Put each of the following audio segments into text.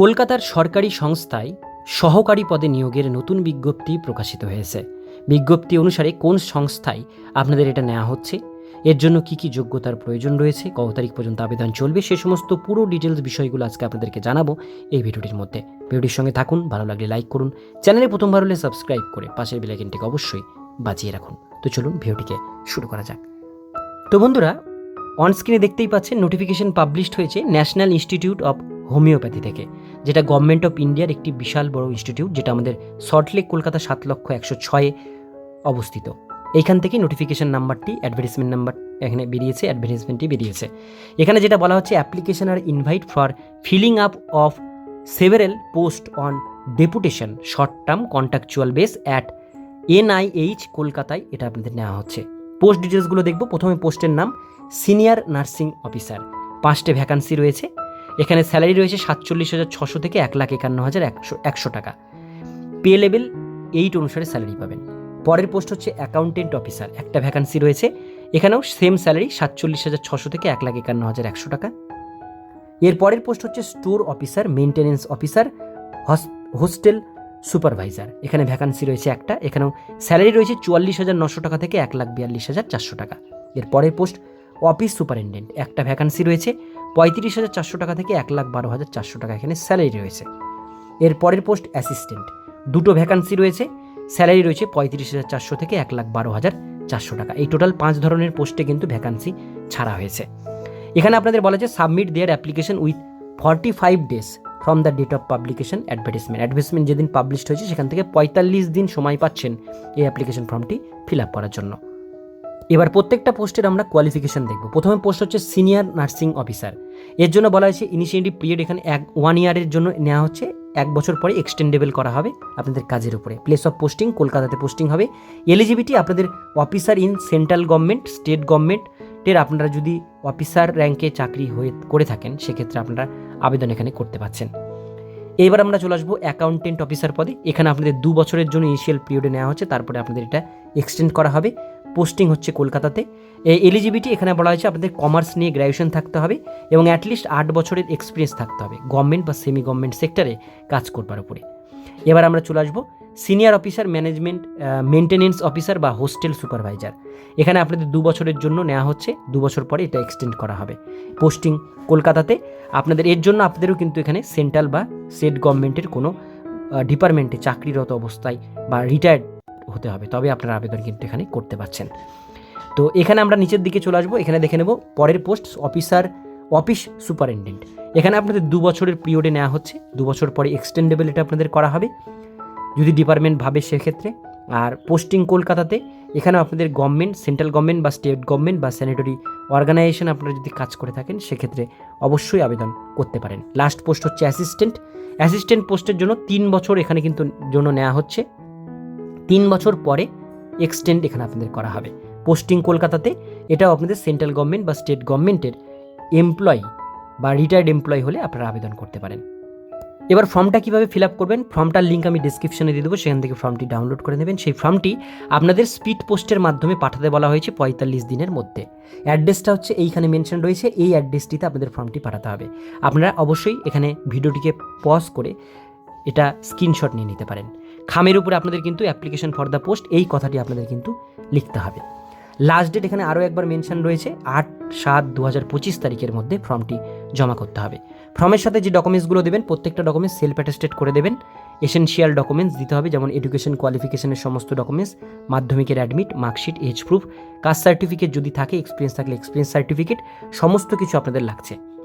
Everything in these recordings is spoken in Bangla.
কলকাতার সরকারি সংস্থায় সহকারী পদে নিয়োগের নতুন বিজ্ঞপ্তি প্রকাশিত হয়েছে। বিজ্ঞপ্তি অনুসারে কোন সংস্থায় আপনাদের এটা নেওয়া হচ্ছে, এর জন্য কি কি যোগ্যতার প্রয়োজন রয়েছে, কত তারিখ পর্যন্ত আবেদন চলবে, সে সমস্ত পুরো ডিটেলস বিষয়গুলো আজকে আপনাদেরকে জানাব এই ভিডিওটির মধ্যে। ভিডিওটির সঙ্গে থাকুন, ভালো লাগলে লাইক করুন, চ্যানেলে প্রথমবার হলে সাবস্ক্রাইব করে পাশের বেলাইকেনটিকে অবশ্যই বাঁচিয়ে রাখুন। তো চলুন ভিডিওটিকে শুরু করা যাক। তো বন্ধুরা অনস্ক্রিনে দেখতেই পাচ্ছেন নোটিফিকেশন পাবলিশড হয়েছে ন্যাশনাল ইনস্টিটিউট অফ হোমিওপ্যাথি থেকে, যেটা গভর্নমেন্ট অফ ইন্ডিয়ার একটি বিশাল বড় ইনস্টিটিউট যেটা আমাদের সল্টলেক কলকাতা সাত লক্ষ একশো ছয়ে অবস্থিত। এইখান থেকে নোটিফিকেশন নাম্বারটি অ্যাডভার্টিসমেন্ট নাম্বার এখানে বেরিয়েছে অ্যাডভার্টিসমেন্টটি বেরিয়েছে। এখানে যেটা বলা হচ্ছে application R invite for filling up of several post on deputation short term contractual base at NIH কলকাতায় এটা আপনাদের নেওয়া হচ্ছে। পোস্ট ডিটেলসগুলো দেখব। প্রথমে পোস্টের নাম সিনিয়র নার্সিং অফিসার পাঁচটে ভ্যাকান্সি রয়েছে। এখানে স্যালারি রয়েছে সাতচল্লিশ হাজার ছশো থেকে এক লাখ একান্ন হাজার একশো একশো টাকা। পে লেভেল এইট অনুসারে স্যালারি পাবেন। পরের পোস্ট হচ্ছে অ্যাকাউন্টেন্ট অফিসার। একটা ভ্যাকান্সি রয়েছে। এখানেও সেম স্যালারি সাতচল্লিশ হাজার ছশো থেকে এক লাখ একান্ন হাজার একশো টাকা। এর পরের পোস্ট হচ্ছে store officer maintenance officer hostel supervisor. এখানে ভ্যাকান্সি রয়েছে একটা। এখানেও স্যালারি রয়েছে চুয়াল্লিশ হাজার নশো টাকা থেকে এক লাখ বিয়াল্লিশ হাজার চারশো টাকা। এর পরের পোস্ট অফিস সুপারিনটেন্ডেন্ট। একটা ভ্যাকান্সি রয়েছে, পঁয়ত্রিশ হাজার চারশো টাকা থেকে এক লাখ বারো হাজার চারশো টাকা এখানে স্যালারি রয়েছে। এর পরের পোস্ট অ্যাসিস্ট্যান্ট দুটো ভ্যাকান্সি রয়েছে স্যালারি রয়েছে পঁয়ত্রিশ হাজার চারশো থেকে এক লাখ বারো হাজার চারশো টাকা। এই টোটাল পাঁচ ধরনের পোস্টে কিন্তু ভ্যাকান্সি ছাড়া হয়েছে। এখানে আপনাদের বলা যে submit their application with forty five days from the date of publication advertisement advertisement যেদিন পাবলিশড হয়েছে, সেখান থেকে পঁয়তাল্লিশ দিন সময় পাচ্ছেন এই অ্যাপ্লিকেশন ফর্মটি ফিল আপ করার জন্য। এবার প্রত্যেকটা পোস্টের আমরা কোয়ালিফিকেশন দেখব। প্রথমে পোস্ট হচ্ছে সিনিয়র নার্সিং অফিসার এর জন্য বলা হয়েছে ইনিশিয়েটিভ পিরিয়ড এখানে এক ওয়ান ইয়ারের জন্য নেওয়া হচ্ছে। এক বছর পরে এক্সটেন্ডেবল করা হবে আপনাদের কাজের উপরে। প্লেস অফ পোস্টিং কলকাতাতে পোস্টিং হবে। এলিজিবিলিটি আপনাদের officer in central government state গভর্নমেন্টের আপনারা যদি অফিসার র্যাঙ্কে চাকরি হয়ে, করে থাকেন, সেক্ষেত্রে আপনারা আবেদন এখানে করতে পারছেন এবার আমরা চলে আসব অ্যাকাউন্টেন্ট অফিসার পদে। এখানে আপনাদের দু বছরের জন্য ইনিশিয়াল পিরিয়ডে নেওয়া হচ্ছে। তারপরে আপনাদের এটা এক্সটেন্ড করা হবে। পোস্টিং হচ্ছে কলকাতাতে। এলিজিবিলিটি এখানে বলা হয়েছে আপনাদের কমার্স নিয়ে গ্র্যাজুয়েশন থাকতে হবে এবং অ্যাটলিস্ট আট বছরের এক্সপিরিয়েন্স থাকতে হবে গভর্নমেন্ট বা সেমি গভর্নমেন্ট সেক্টরে কাজ করবার উপরে। এবার আমরা চলে আসব senior officer management maintenance officer বা হোস্টেল সুপারভাইজার এখানে আপনাদের দু বছরের জন্য নেওয়া হচ্ছে, দু বছর পরে এটা এক্সটেন্ড করা হবে। পোস্টিং কলকাতাতে, আপনাদের এর জন্য আপনাদেরও কিন্তু এখানে সেন্ট্রাল বা স্টেট গভর্নমেন্টের কোনো ডিপার্টমেন্টে চাকরিরত অবস্থায় বা রিটায়ার্ড হতে হবে। তবে আপনারা আবেদন কিন্তু এখানে করতে পারছেন। তো এখানে আমরা নিচের দিকে চলে আসব। এখানে দেখে নেব পরের পোস্ট, অফিসার, অফিস সুপারিনটেন্ডেন্ট। এখানে আপনাদের দু বছরের পিরিয়ডে নেওয়া হচ্ছে। দু বছর পরে এক্সটেন্ডেবল এটা আপনাদের করা হবে। যদি ডিপার্টমেন্ট ভাবে সেক্ষেত্রে। আর পোস্টিং কলকাতাতে এখানে আপনাদের গভর্নমেন্ট, সেন্ট্রাল গভর্নমেন্ট বা স্টেট গভর্নমেন্ট বা স্যানিটরি অর্গানাইজেশন আপনারা যদি কাজ করে থাকেন, সেক্ষেত্রে অবশ্যই আবেদন করতে পারেন। লাস্ট পোস্ট হচ্ছে অ্যাসিস্ট্যান্ট। অ্যাসিস্ট্যান্ট পোস্টের জন্য তিন বছর এখানে কিন্তু জন্য নেওয়া হচ্ছে। তিন বছর পরে এক্সটেন্ড এখানে আপনাদের করা হবে। পোস্টিং কলকাতাতে, এটাও আপনাদের সেন্ট্রাল গভর্নমেন্ট বা স্টেট গভর্নমেন্টের এমপ্লয়ি বা রিটায়ার্ড এমপ্লয়ি হলে আপনারা আবেদন করতে পারেন। এবার ফর্মটা কীভাবে ফিল আপ করবেন? ফর্মটার লিঙ্ক আমি ডিসক্রিপশনে দিয়ে দেবো, সেখান থেকে ফর্মটি ডাউনলোড করে নেবেন। সেই ফর্মটি আপনাদের স্পিড পোস্টের মাধ্যমে পাঠাতে বলা হয়েছে পঁয়তাল্লিশ দিনের মধ্যে। অ্যাড্রেসটা হচ্ছে এইখানে মেনশন রয়েছে, এই অ্যাড্রেসটিতে আপনাদের ফর্মটি পাঠাতে হবে। আপনারা অবশ্যই এখানে ভিডিওটিকে পজ করে এটা স্ক্রিনশট নিয়ে নিতে পারেন। খামের উপরে আপনাদের কিন্তু অ্যাপ্লিকেশন ফর দ্য পোস্ট এই কথাটি আপনাদের কিন্তু লিখতে হবে। লাস্ট ডেট এখানে আরও একবার মেনশন রয়েছে, আট সাত দু হাজার পঁচিশ তারিখের মধ্যে ফর্মটি জমা করতে হবে। ফর্মের সাথে যে ডকুমেন্টসগুলো দেবেন, প্রত্যেকটা ডকুমেন্টস সেলফ অ্যাটেস্টেড করে দেবেন। এসেনশিয়াল ডকুমেন্টস দিতে হবে, যেমন এডুকেশন কোয়ালিফিকেশনের সমস্ত ডকুমেন্টস মাধ্যমিকের admit marksheet age proof caste certificate যদি থাকে এক্সপিরিয়েন্স থাকলে এক্সপিরিয়েন্স সার্টিফিকেট সমস্ত কিছু আপনাদের লাগছে।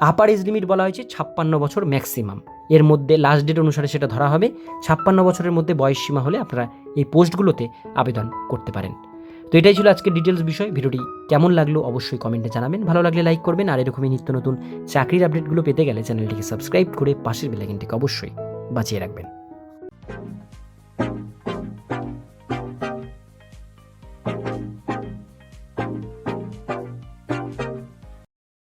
আপার এজ লিমিট বলা হয়েছে ছাপ্পান্ন বছর ম্যাক্সিমাম এর মধ্যে লাস্ট ডেট অনুসারে সেটা ধরা হবে। ছাপ্পান্ন বছরের মধ্যে বয়স সীমা হলে আপনারা এই পোস্টগুলোতে আবেদন করতে পারেন। তো এটাই ছিল আজকে ডিটেলস বিষয়। ভিডিওটি কেমন লাগল অবশ্যই কমেন্টে জানাবেন। ভালো লাগলে লাইক করবেন। আর এরকমই নিত্য নতুন চাকরির আপডেটগুলো পেতে গেলে চ্যানেলটিকে সাবস্ক্রাইব করে পাশের বেলাইকনটিকে অবশ্যই বাঁচিয়ে রাখবেন।